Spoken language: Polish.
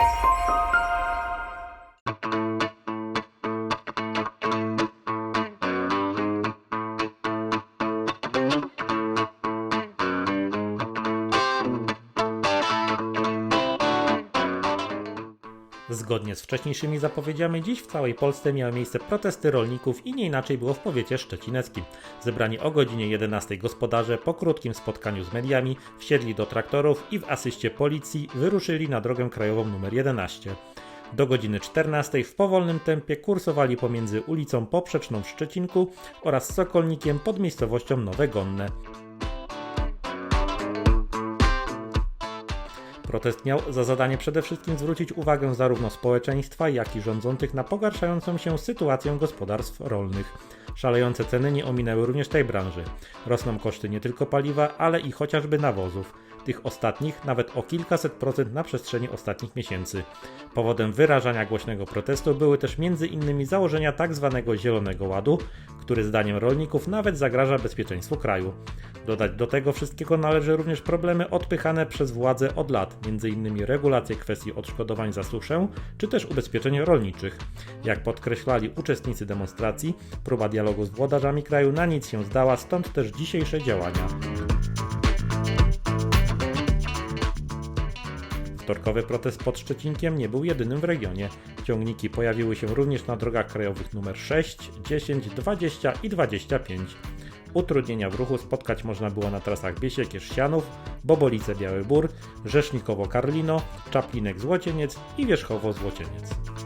Música Zgodnie z wcześniejszymi zapowiedziami, dziś w całej Polsce miały miejsce protesty rolników i nie inaczej było w powiecie szczecineckim. Zebrani o godzinie 11 gospodarze po krótkim spotkaniu z mediami wsiedli do traktorów i w asyście policji wyruszyli na drogę krajową nr 11. Do godziny 14 w powolnym tempie kursowali pomiędzy ulicą Poprzeczną w Szczecinku oraz Sokolnikiem pod miejscowością Nowe Gonne. Protest miał za zadanie przede wszystkim zwrócić uwagę zarówno społeczeństwa, jak i rządzących na pogarszającą się sytuację gospodarstw rolnych. Szalejące ceny nie ominęły również tej branży. Rosną koszty nie tylko paliwa, ale i chociażby nawozów. Tych ostatnich nawet o kilkaset procent na przestrzeni ostatnich miesięcy. Powodem wyrażania głośnego protestu były też m.in. założenia tzw. Zielonego Ładu, który zdaniem rolników nawet zagraża bezpieczeństwu kraju. Dodać do tego wszystkiego należy również problemy odpychane przez władze od lat, m.in. regulacje kwestii odszkodowań za suszę, czy też ubezpieczeń rolniczych. Jak podkreślali uczestnicy demonstracji, próba dialogu z włodarzami kraju na nic się zdała, stąd też dzisiejsze działania. Wtorkowy protest pod Szczecinkiem nie był jedynym w regionie. Ciągniki pojawiły się również na drogach krajowych nr 6, 10, 20 i 25. Utrudnienia w ruchu spotkać można było na trasach Biesiekierz-Sianów, Bobolice-Biały Bór, Rzesznikowo-Karlino, Czaplinek-Złocieniec i Wierzchowo-Złocieniec.